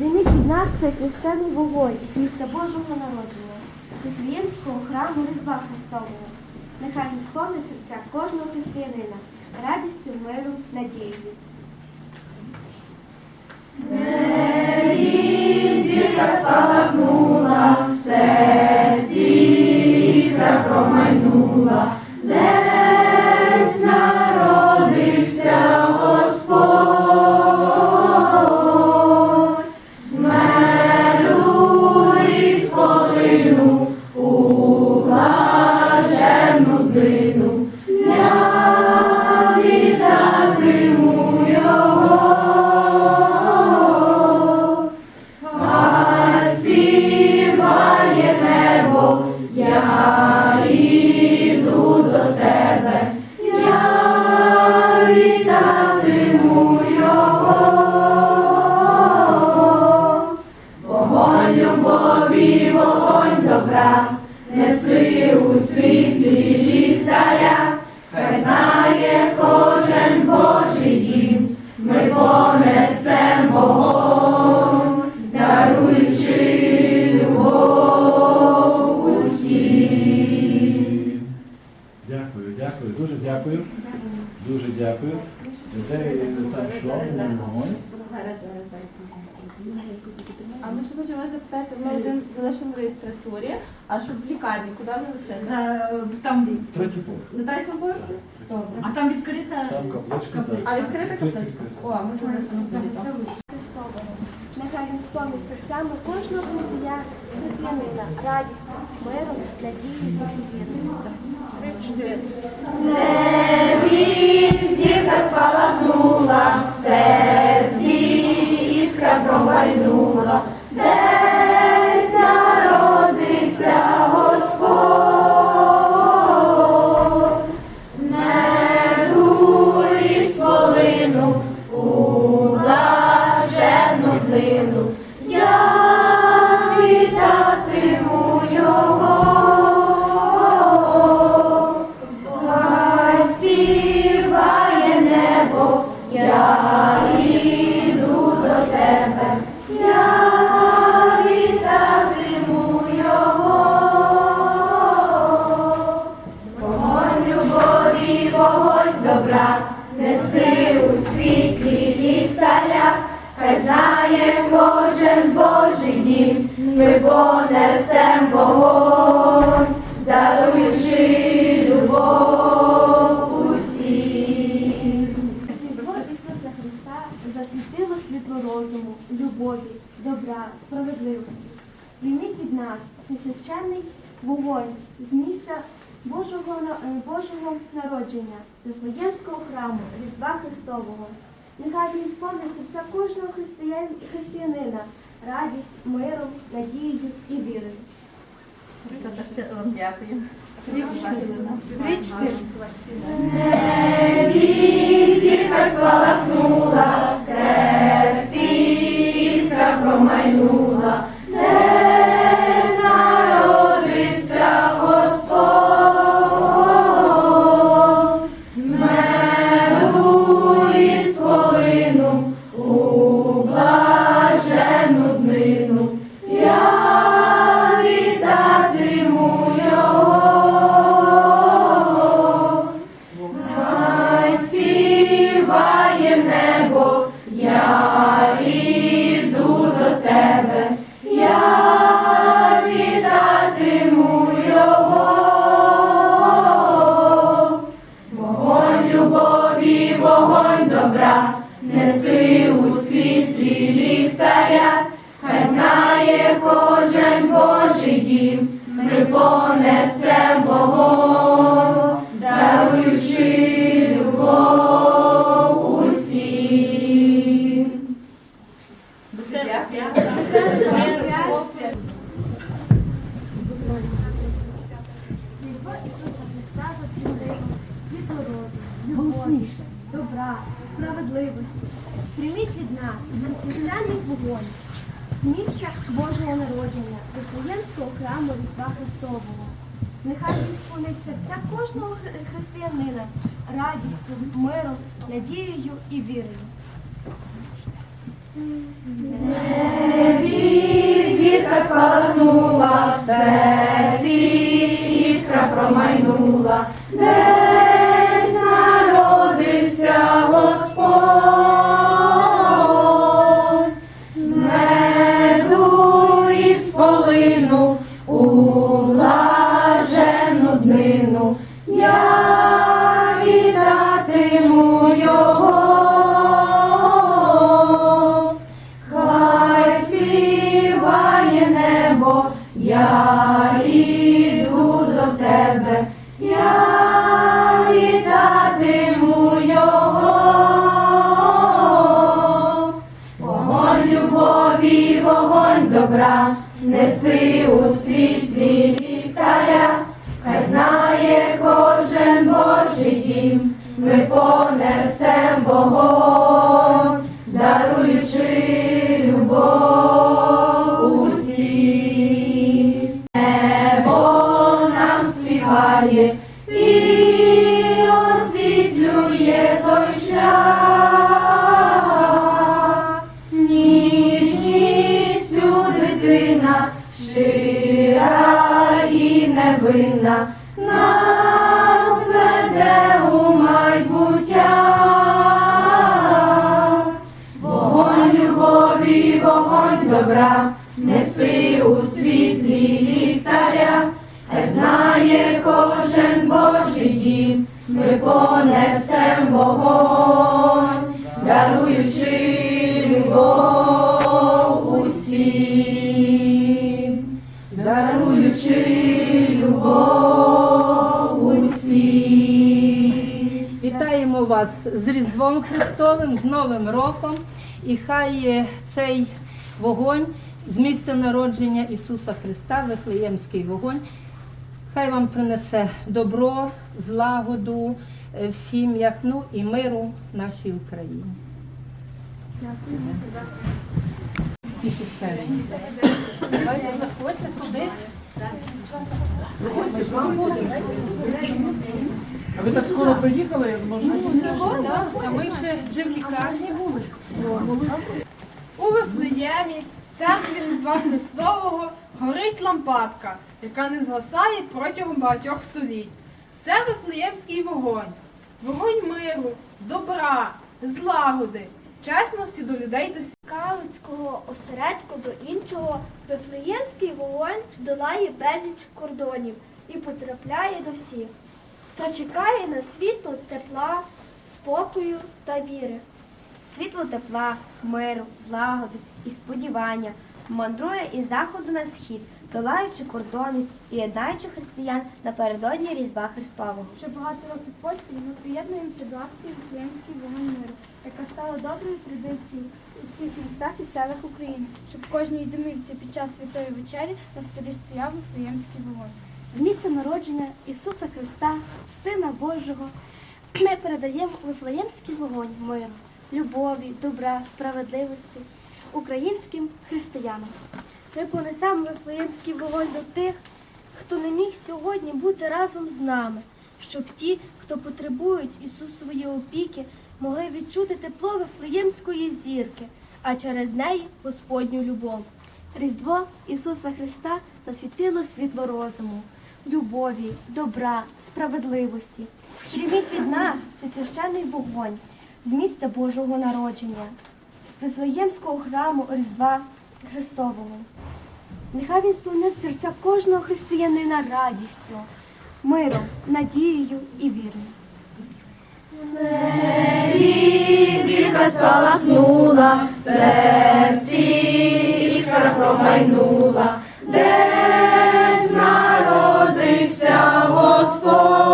Прийміть від нас цей священний вогонь з місця Божого народження, Вифлеємського храму Різдва Христового. Нехай сповниться серця кожного християнина радістю, миром, надією. Зірка спалахнула, в серці іскра промайнула, неси у світлі ліхтаря, хай знає кожен Божий дім, ми понесем вогонь, даруючи любов. Дякую, дякую, дуже дякую. Дуже дякую. Де там що? А ми ще хочемо запитати, ми один залишимо в реєстратурі, а щоб в лікарні, куди ми лишили? За, там, Третій поверх. На третьому поверсі? Добре. а там відкрита. Там капличка. так. А відкрита капличка? О, ми залишимо в лікарні. Христового. Нехай він сповнить серцями кожного християн, християнина радістю, миром, надією і вірою. Небі зірка спалахнула, в серці іскра промайнула, десь Нехай він сповнить серця кожного християн- християнина радість, миром, надією і вірою. Дякую. Небі зірка спалахнула, в серці іскра промайнула, ми понесем серця кожного християнина радістю, миром, надією і вірою. Небі зірка спалахнула в серці, іскра промайнула. Вогонь добра, неси у світлі ліхтаря, хай знає кожен Божий дім, ми понесем вогонь, даруючи любов усім, даруючи любов усім. Вітаємо вас з Різдвом Христовим, з Новим роком. І хай цей вогонь з місця народження Ісуса Христа, Вифлеємський вогонь, хай вам принесе добро, злагоду е, в сім'ях, ну і миру нашій Україні. Давайте заходьте туди. Вам будемо. А ви так скоро приїхали? Можна? Так, А ми ще вже в лікарні були. У Вифлеємі, церкві Різдва Христового, горить лампадка, яка не згасає протягом багатьох століть. Це Вифлеємський вогонь, вогонь миру, добра, злагоди, чесності до людей та світу. Калицького осередку до іншого Вифлеємський вогонь долає безліч кордонів і потрапляє до всіх, хто чекає на світло тепла, спокою та віри. Світло тепла, миру, злагоди і сподівання мандрує із заходу на схід, долаючи кордони і єднаючи християн напередодні Різдва Христового. Вже багато років поспіль ми приєднуємося до акції Вифлеємський вогонь миру, яка стала доброю традицією у всіх містах і селах України, щоб в кожній домівці під час святої вечері на столі стояв Вифлеємський вогонь. З місця народження Ісуса Христа, Сина Божого, ми передаємо Вифлеємський вогонь миру, любові, добра, справедливості українським християнам. Ми понесемо Вифлеємський вогонь до тих, хто не міг сьогодні бути разом з нами, щоб ті, хто потребують Ісусової опіки, могли відчути тепло Вифлеємської зірки, а через неї Господню любов. Різдво Ісуса Христа засвітило світло розуму, любові, добра, справедливості. Прийміть від нас цей священний вогонь з місця Божого народження, з Вифлеємського храму Різдва Христового. Нехай він сповнив серця кожного християнина радістю, миром, надією і вірою. Зірка спалахнула, в серці іскра промайнула, десь народився Господь,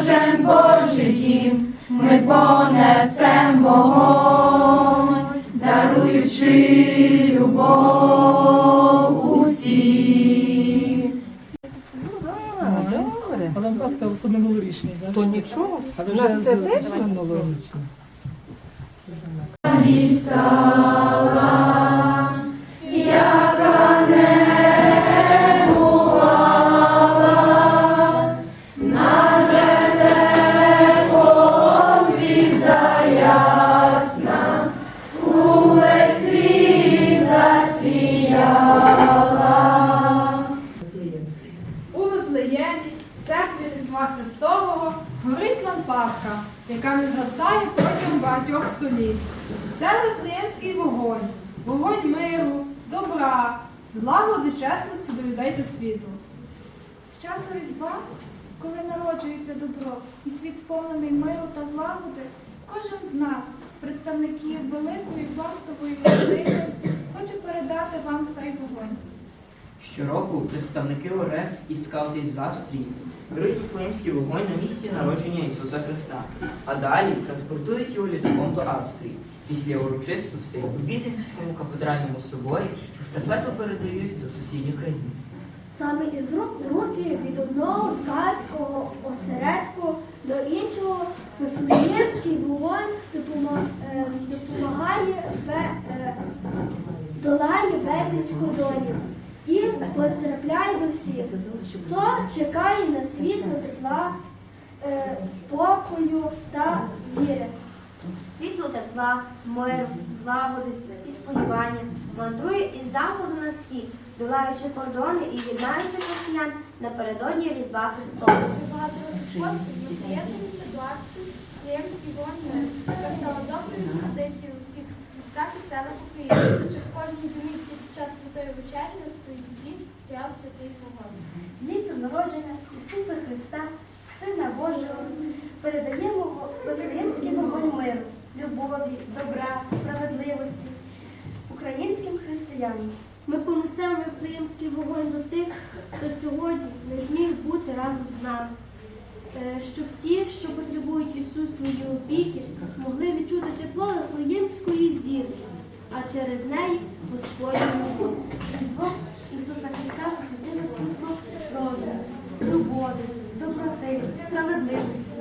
кожен Божий дім, ми понесем вогонь, даруючи любов усім. Добре. А лампадка по минулорічній, так? То нічого. Але вже це теж з горить яка не згасає протягом багатьох століть. Це Вифлеємський вогонь, вогонь миру, добра, злагоди, чесності до людей та світу. З часу Різдва, коли народжується добро і світ сповнений миру та злагоди, кожен з нас, представників великої пластової родини, хоче передати вам цей вогонь. Щороку представники ОРФ і скаути з Австрії беруть Вифлеємський вогонь на місці народження Ісуса Христа, а далі транспортують його літаком до Австрії. Після урочистостей у Віденському кафедральному соборі естафету передають до сусідніх країн. Саме із рук в руки від одного скатського осередку до іншого Вифлеємський вогонь е, допомагає е, долає безліч кордонів і потрапляє до всіх. Хто чекає на світло тепла, е, спокою та віри. Світло тепла, миру, злагоди і сподівання мандрує із заходу на схід, долаючи кордони і єднаючи християн напередодні Різдва Христова. Багато років поспіль в ситуації вогонь, яка стала доброю традицією у всіх містах і селах України, що в кожній домівці під час святої вечері святий вогонь. Місце народження Ісуса Христа, Сина Божого, передаємо Вифлеємський вогонь миру, любові, добра, справедливості українським християнам. Ми понесемо Вифлеємський вогонь до тих, хто сьогодні не зміг бути разом з нами. Е, Щоб ті, що потребують Ісусової опіки, могли відчути тепло Вифлеємської зірки, а через неї Господню вогонь. Ісуса Христа засвітило світло розуму, любові, доброти, справедливості.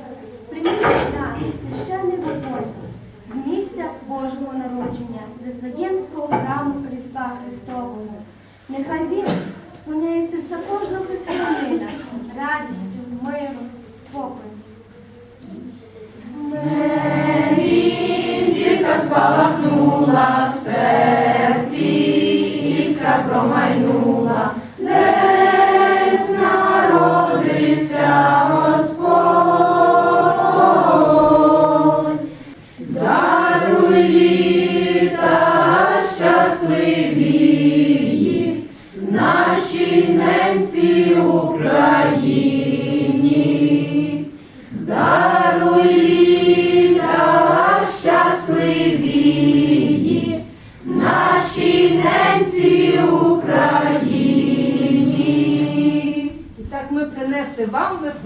Прийміть нас священний вогонь з місця Божого народження, з Вифлеємського храму Христа Христового. Нехай він сповняє серця кожного християнина радістю,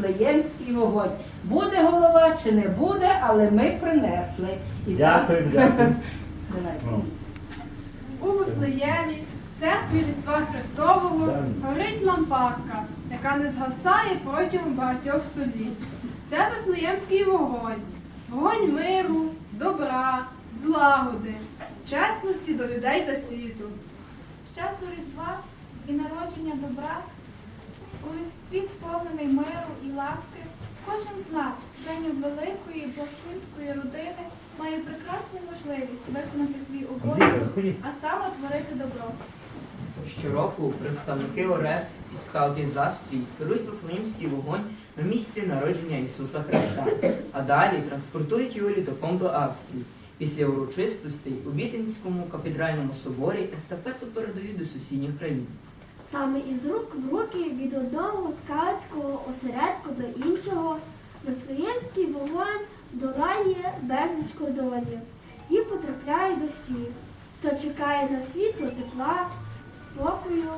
Вифлеємський вогонь. Буде голова чи не буде, але ми принесли. І так- Дякую, дякую. Ну, У Вифлеємі, церкві Різдва Христового, горить лампадка, яка не згасає протягом багатьох століть. Це Вифлеємський вогонь, вогонь миру, добра, злагоди, чесності до людей та світу. З часу Різдва і народження добра, коли світ сповнений миру і ласки, кожен з нас, членів великої пластунської родини, має прекрасну можливість виконати свій обов'язок, а саме творити добро. Щороку представники ОРФ і скаути з Австрії беруть Вифлеємський вогонь на місці народження Ісуса Христа, а далі транспортують його літаком до Австрії. Після урочистостей у Віденському кафедральному соборі естафету передають до сусідніх країн. Саме із рук в руки від одного скаутського осередку до іншого Вифлеємський вогонь долає безліч кордонів і потрапляє до всіх, хто чекає на світло тепла, спокою,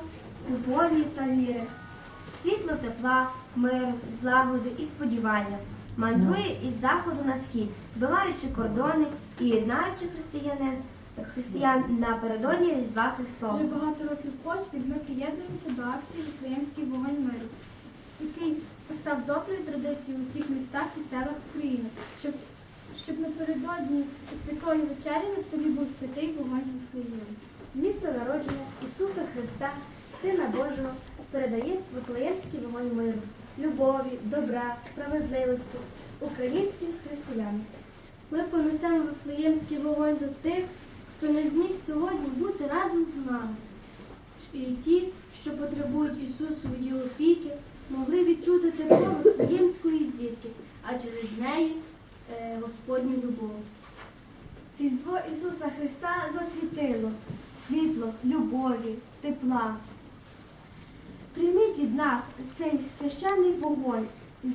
любові та віри. Світло тепла, миру, злагоди і сподівання мандрує із заходу на схід, долаючи кордони і єднаючи християн, християн напередодні Різдва Христова. Вже багато років поспіль ми приєднуємося до акції Вифлеємський вогонь миру, який став доброю традицією у всіх містах і селах України, щоб, щоб напередодні святої вечері на столі був святий вогонь з Вифлеєму. Місце народження Ісуса Христа, Сина Божого, передає Вифлеємський вогонь миру, любові, добра, справедливості українським християнам. Ми понесемо Вифлеємський вогонь до тих, хто не зміг сьогодні бути разом з нами. І ті, що потребують Ісусової опіки, могли відчути тепло Вифлеємської а через неї е, Господню любов. Різдво Ісуса Христа засвітило світло, любові, тепла. Прийміть від нас цей священний вогонь е,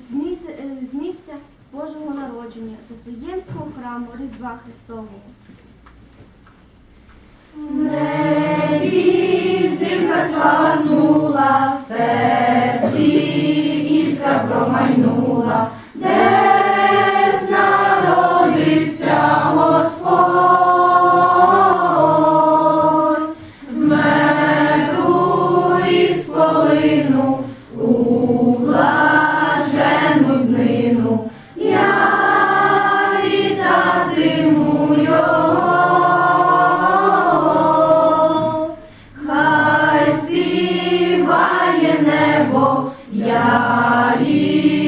з місця Божого народження, Зафлеємського храму Різдва Христового. Небі зірка спалахнула, в серці іскра промайнула, Марія.